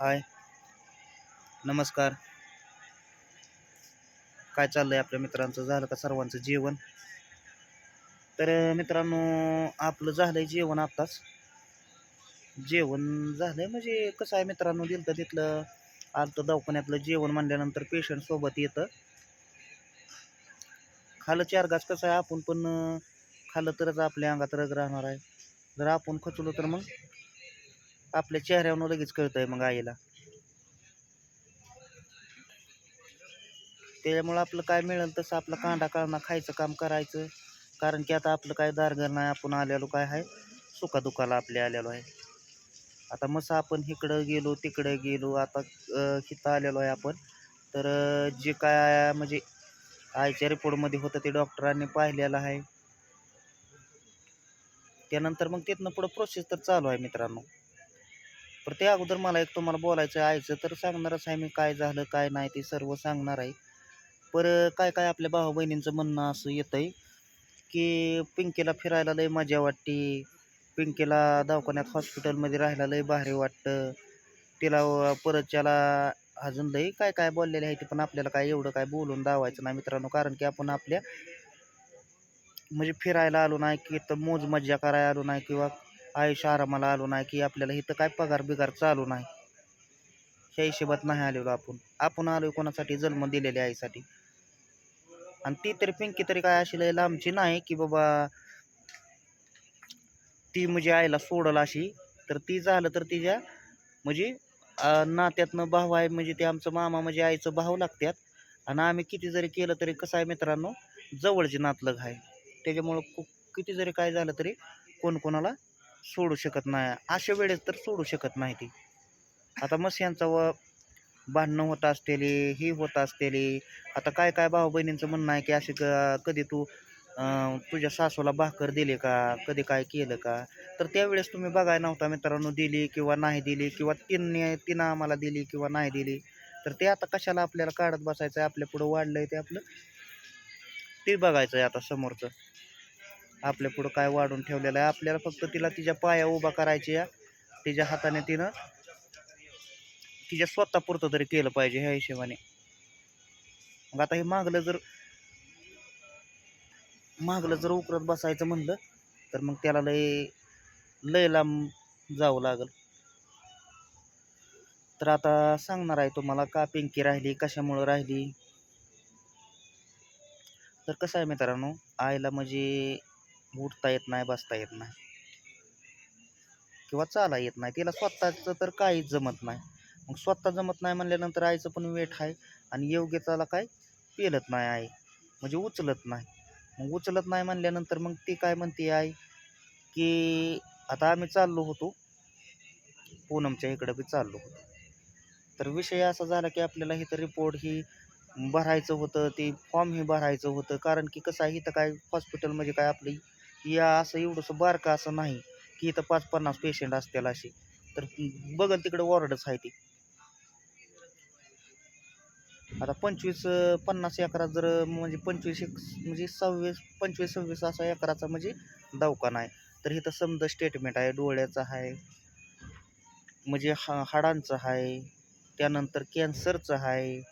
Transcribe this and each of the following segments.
हाय. नमस्कार. काय चाललं आहे आपल्या मित्रांचं? झालं का सर्वांचं जेवण? तर मित्रांनो आपलं झालंय जेवण आत्ताच. जेवण झालंय म्हणजे कसं आहे मित्रांनो दिलं तर तिथलं आलतं दवाखान्यातलं जेवण म्हणल्यानंतर पेशंट सोबत येतं. खालं चार घास कसं आहे आपण पण खाल्लं तरच आपल्या अंगात रग राहणार आहे. जर आपण खचलो तर मग? आपल्या चेहऱ्यावर लगेच कळतंय मग आईला. त्याच्यामुळं आपलं काय मिळेल तसं आपलं कांदा काळणा खायचं काम करायचं. कारण की आता आपलं काय दारघर नाही आपण आलेलो काय आहे? सुखादुखाला आपले आलेलो आहे. आता मस्त आपण इकडं गेलो तिकडं गेलो आता किथं इथं आलेलो आहे आपण. तर जे काय म्हणजे आईच्या रिपोर्टमध्ये होतं ते डॉक्टरांनी पाहिलेलं आहे. त्यानंतर मग तिथनं पुढं प्रोसेस तर चालू आहे मित्रांनो. पण त्या अगोदर मला एक तुम्हाला बोलायचं आहे तर सांगणारच आहे मी काय झालं काय नाही ते सर्व सांगणार आहे. पर काय काय आपल्या भाऊ बहिणींचं म्हणणं असं येतं आहे की पिंकीला फिरायला लय मजा वाटते पिंकीला दवाखान्यात हॉस्पिटलमध्ये राहायला लय भारी वाटतं तिला परतच्याला परत त्याला अजून लय काय काय बोललेले आहे ते पण आपल्याला काय एवढं काय बोलून दावायचं नाही मित्रांनो कारण की आपण आपल्या म्हणजे फिरायला आलो नाही की तर मोज मज्जा करायला आलो नाही किंवा आयुष्य आरामाला आलो नाही की आपल्याला इथं काय पगार बिगार चालू नाही. त्या हिशोबात नाही आलेलो आपण. आपण आलो कोणासाठी? जन्म दिलेल्या आईसाठी. आणि ती तरी पिंकी तरी काय अशी लय लांबची नाही की बाबा ती म्हणजे आईला सोडल अशी. तर ती झालं तर तिच्या म्हणजे नात्यातनं भाऊ आहे म्हणजे ते आमचं मामा म्हणजे आईचं भाऊ लागतात आणि आम्ही किती जरी केलं तरी कसं आहे मित्रांनो जवळचे नातलग आहे. त्याच्यामुळं कु- किती जरी काय झालं तरी कोण कोणाला सोडू शकत नाही. अशा वेळेस तर सोडू शकत नाही ती. आता मस्त व भांडणं होत असतेली ही होत असतेली. आता काय काय भाऊ बहिणींचं म्हणणं आहे की असे क कधी तू तुझ्या सासूला भाकर दिली का? कधी काय केलं का? तर त्यावेळेस तुम्ही बघायला नव्हता मित्रांनो दिली किंवा नाही दिली किंवा तिने तिनं आम्हाला दिली किंवा नाही दिली. तर ते आता कशाला आपल्याला काढत बसायचं आहे आपल्या पुढं वाढलं आहे ते आपलं. ते बघायचं आहे आता समोरचं. आपल्या पुढं काय वाढून ठेवलेलं आहे. आपल्याला फक्त तिला तिच्या पाया उभा करायची या तिच्या हाताने तिनं तिच्या स्वतःपुरतं तरी केलं पाहिजे ह्या हिशोबाने. मग आता हे मागलं जर मागलं जर उकरत बसायचं म्हणलं तर मग त्याला लय लय लांब जावं लागल. तर आता सांगणार आहे तुम्हाला का पिंकी राहिली कशामुळं राहिली? तर कसं आहे मित्रांनो आईला म्हणजे उठता येत नाही बसता येत नाही. किंवा चाला येत नाही. तिला स्वतःचं तर काहीच जमत नाही. मग स्वतः जमत नाही म्हणल्यानंतर आईचं पण वेट आहे. आणि योग्य त्याला काय? पेलत नाही आई. म्हणजे उचलत नाही. मग उचलत नाही म्हणल्यानंतर मग ती काय म्हणते आई? की आता आम्ही चाललो होतो. पूनमच्या इकडं बी चाललो होतो. तर विषय असा झाला की आपल्याला इथं रिपोर्ट ही भरायचं होतं. ते फॉर्म ही भरायचं होतं. कारण की कसं आहे इथं काय हॉस्पिटल म्हणजे काय आपली या असं एवढंसं बारकं असं नाही की इथं पाच पन्नास पेशंट असतील असे. तर बघा तिकडे वॉर्डच आहे ती. आता पंचवीस पन्नास एकरात जर म्हणजे पंचवीस एक म्हणजे सव्वीस पंचवीस सव्वीस असा एकराचा म्हणजे दवाखाना आहे. तर इथं समजा स्टेटमेंट आहे डोळ्याचं आहे म्हणजे हा हाडांचं आहे त्यानंतर कॅन्सरचं आहे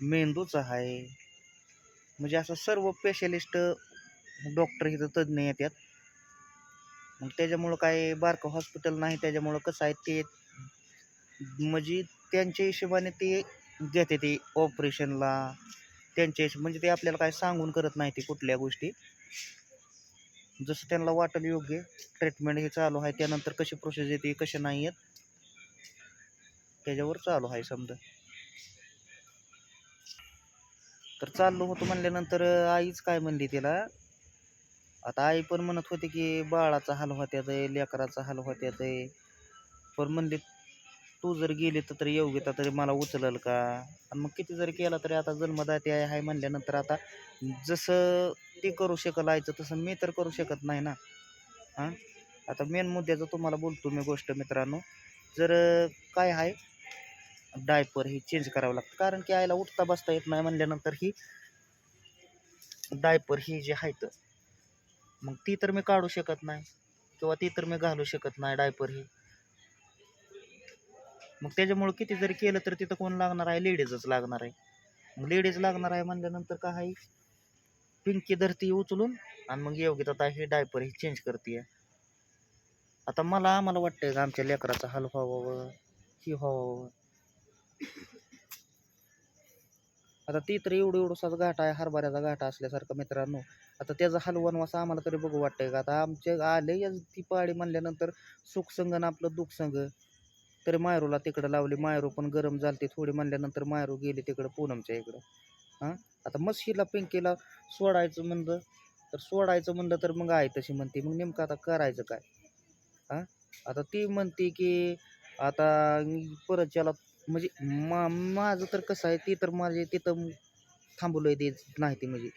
मेंदूचं आहे. म्हणजे असं सर्व स्पेशलिस्ट डॉक्टर इथं तज्ज्ञ येतात मग त्याच्यामुळं काय बारकं हॉस्पिटल नाही त्याच्यामुळं कसं आहे ते म्हणजे त्यांच्या हिशोबाने ते घेते ते ऑपरेशनला त्यांच्या हिशोब म्हणजे ते आपल्याला काय सांगून करत नाही ते कुठल्या गोष्टी. जसं त्यांना वाटेल योग्य ट्रीटमेंट हे चालू आहे त्यानंतर कशी प्रोसेस येते कशी नाही आहेत त्याच्यावर चालू आहे समजा. तर चाललो होतो म्हणल्यानंतर आईच काय म्हणली तिला? आता आई पण म्हणत होती की बाळाचा हाल होत्यात आहे लेकराचा हाल होत्यात आहे पण म्हणली तू जर गेली तर तरी योग्यता तरी मला उचलल का? आणि मग किती जरी केला तरी आता जन्मदाते आहे हाय म्हणल्यानंतर आता जसं ते करू शकल आईचं तसं मी तर करू शकत नाही ना. हां? आता मेन मुद्द्याचं तुम्हाला बोलतो मी गोष्ट मित्रांनो. जर काय आहे डायपर ही चेंज करावं लागतं. कारण की आईला उठता बसता येत नाही म्हणल्यानंतर ही डायपर ही जे आहेत मग ती तर मी काढू शकत नाही. किंवा ती तर मी घालू शकत नाही डायपर हे. मग त्याच्यामुळं किती जरी केलं तर तिथं कोण लागणार आहे? लेडीजच लागणार आहे. मग लेडीज लागणार आहे म्हणल्यानंतर का आहे? पिंकी धरती उचलून आणि मग योग्य आता हे डायपर हे चेंज करते आता मला आम्हाला वाटतंय का आमच्या लेकराचा हाल व्हावं? ही व्हावं? आता ती तर एवढं एवढंसाच घाटा आहे हरभऱ्याचा घाटा असल्यासारखं मित्रांनो. आता त्याचा हलवणवासा आम्हाला तरी बघू वाटतंय का? आता आमच्या आले या ती पाळी म्हणल्यानंतर सुखसंग आणि आपलं दुःखसंग तरी मायरूला तिकडं लावली मायरू पण गरम झालती थोडी म्हणल्यानंतर मायरू गेली तिकडं पूनमच्या इकडं. हां? आता मशीला पिंकीला सोडायचं म्हणलं तर सोडायचं म्हणलं तर मग आहे तशी म्हणते मग नेमकं आता करायचं काय? हां? आता ती म्हणते की आता परत ज्याला म्हणजे मा माझं तर कसं आहे ती तर माझे तिथं थांबवलं ते नाही ती म्हणजे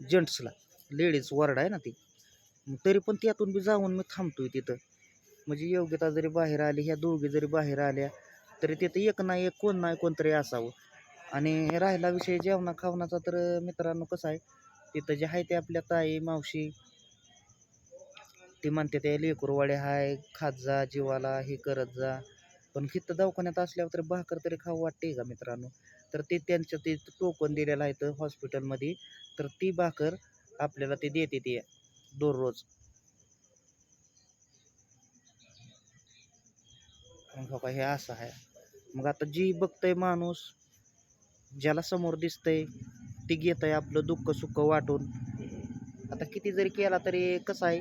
जेंट्सला लेडीज वॉर्ड आहे ना ती. मग तरी पण त्यातून बी जाऊन मी थांबतोय तिथं. म्हणजे योग्यता जरी बाहेर आली ह्या दोघी जरी बाहेर आल्या तरी तिथं एक नाही एक कोण नाही कोणतरी असावं. आणि राहिला विषय जेवणा खावणाचा तर मित्रांनो कसं आहे तिथं जे आहे ते आपल्या ताई मावशी ती म्हणते ते लेकरवाड्या हाय खात जा जीवाला हे करत जा. पण तिथं दवाखान्यात असल्यावर तरी भाकर तरी खाऊ वाटते का मित्रांनो? तर ते त्यांचं ते टोकन दिलेलं आहे तर हॉस्पिटलमध्ये. तर ती भाकर आपल्याला ते देते ते दररोज. मग का हे असं आहे. मग आता जी बघतंय माणूस ज्याला समोर दिसतंय ती घेत आहे आपलं दुःख सुख वाटून. आता किती जरी केला तरी कसं आहे?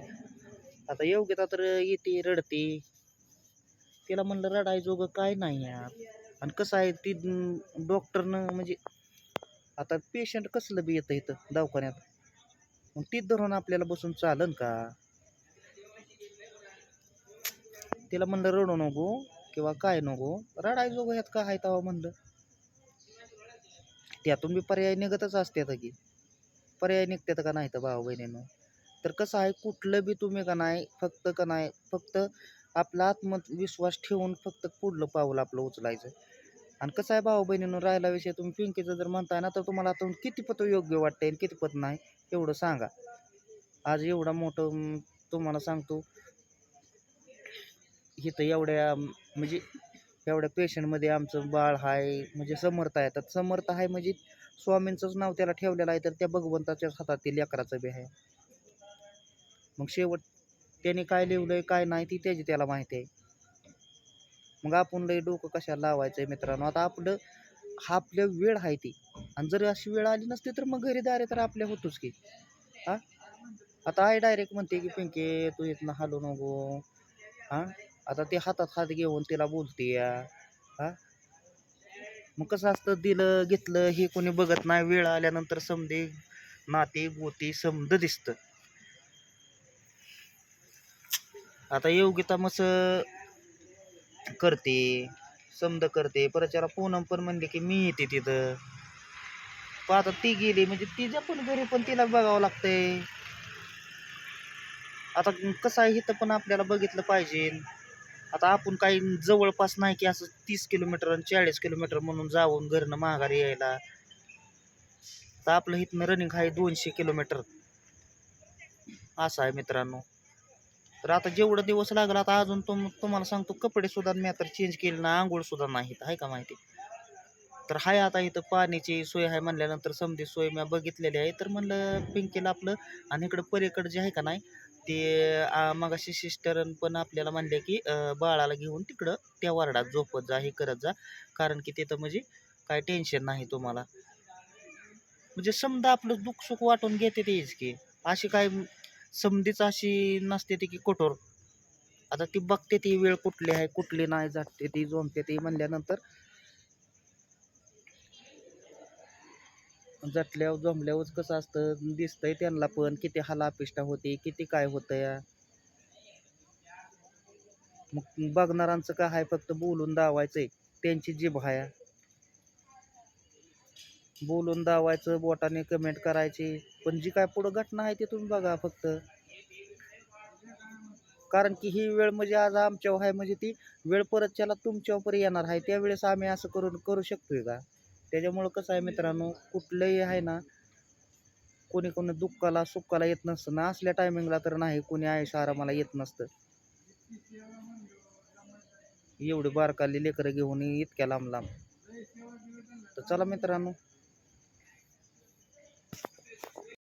आता योग्यता तर येते रडते. तिला म्हणलं रडायजोगं काय नाही यार. आणि कसं आहे ती डॉक्टरनं म्हणजे आता पेशंट कसलं बी येतं इथं दवाखान्यात. मग तीच धरून आपल्याला बसून चालन का? तिला म्हणलं रडू नको किंवा काय नको. रडायजोगं ह्यात का आहे तेव्हा म्हणलं. त्यातून बी पर्याय निघतच असतात की. पर्याय निघतात का नाही तर भाऊ बहिणीनं. तर कसं आहे कुठलं बी तुम्ही का नाही फक्त का नाही फक्त आपला आत्मविश्वास ठेवून फक्त पुढलं पाऊल आपलं उचलायचं. आणि कसं आहे भाऊ बहिणीनं राहिला विषय तुम्ही पिंकीचं जर म्हणताय ना तर तुम्हाला आता किती पत योग्य वाटतंय आणि किती पत नाही एवढं सांगा. आज एवढा मोठं तुम्हाला सांगतो इथं एवढ्या म्हणजे एवढ्या पेशंटमध्ये आमचं बाळ आहे म्हणजे समर्थ आहे. तर समर्थ आहे म्हणजे स्वामींचंच नाव त्याला ठेवलेलं आहे तर त्या भगवंताच्याच हातात ते लेकराचं बी आहे. मग शेवट त्याने काय लिहिलंय काय नाही ती त्याची त्याला माहिती आहे. मग आपण लय डोकं कशाला लावायचं आहे मित्रांनो? आता आपलं हा आपल्या वेळ आहे ती. आणि जर अशी वेळ आली नसती तर मग घरी दारे तर आपल्या होतोच की. हा? आता आई डायरेक्ट म्हणते की पिंके तू इथनं हालू नको. हा? आता ते हातात हात घेऊन तिला बोलते या. हा? मग कसं असतं दिलं घेतलं हे कोणी बघत नाही. वेळ आल्यानंतर समजे नाते गोते समद दिसतं. आता योगिता मस करते समद करते परत त्याला पूनम पण म्हणले की मी येते तिथं. पण आता ती गेली म्हणजे तिच्या पण घरी पण तिला बघावं लागतंय. आता कसं आहे इथं पण आपल्याला बघितलं पाहिजे. आता आपण काही जवळपास नाही की असं तीस किलोमीटर आणि चाळीस किलोमीटर म्हणून जाऊन घरनं माघारी यायला. तर आपलं इथनं रनिंग आहे दोनशे किलोमीटर. असं आहे मित्रांनो. तर आता जेवढं दिवस लागला आता अजून तुम तुम्हाला सांगतो कपडे सुद्धा मी आता चेंज केले ना आंघोळ सुद्धा नाहीत आहे का माहिती? तर हाय आता इथं पाण्याची सोय आहे म्हणल्यानंतर समधी सोय मी बघितलेली आहे. तर म्हणलं पिंकीला आपलं आणि इकडं पलीकडं जे आहे का नाही ते मग अशी पण आपल्याला म्हणले की बाळाला घेऊन तिकडं त्या वार्डात झोपत जा हे करत जा. कारण की तिथं म्हणजे काय टेन्शन नाही तुम्हाला. म्हणजे समजा आपलं दुःख सुख वाटून घेते तेच की. अशी काय समधीच अशी नसते ती की कठोर. आता ती बघते ती वेळ कुठली आहे कुठली नाही जाते ती झोंबते ती म्हणल्यानंतर जटल्यावर जमल्यावर कसं असतं दिसतंय त्यांना पण किती हालापिष्टा होते किती काय होतं या मग बघणारांचं काय आहे फक्त बोलून दावायचंय त्यांची जीभ आहे. बोलून दावायचं बोटाने कमेंट करायची. पण जी काय पुढं घटना आहे ते तुम्ही बघा फक्त. कारण की ही वेळ म्हणजे आज आमच्यावर आहे म्हणजे ती वेळ परत त्याला तुमच्यावर येणार आहे त्यावेळेस आम्ही असं करून करू शकतोय का? त्याच्यामुळं कसं आहे मित्रांनो कुठलंही आहे ना कोणी कोणी दुःखाला सुखाला येत नसतं. ना असल्या टायमिंगला तर नाही कोणी आयुष्य आरामाला येत नसतं. एवढी बारकाली लेकरं घेऊन इतक्या लांब लांब. तर चला मित्रांनो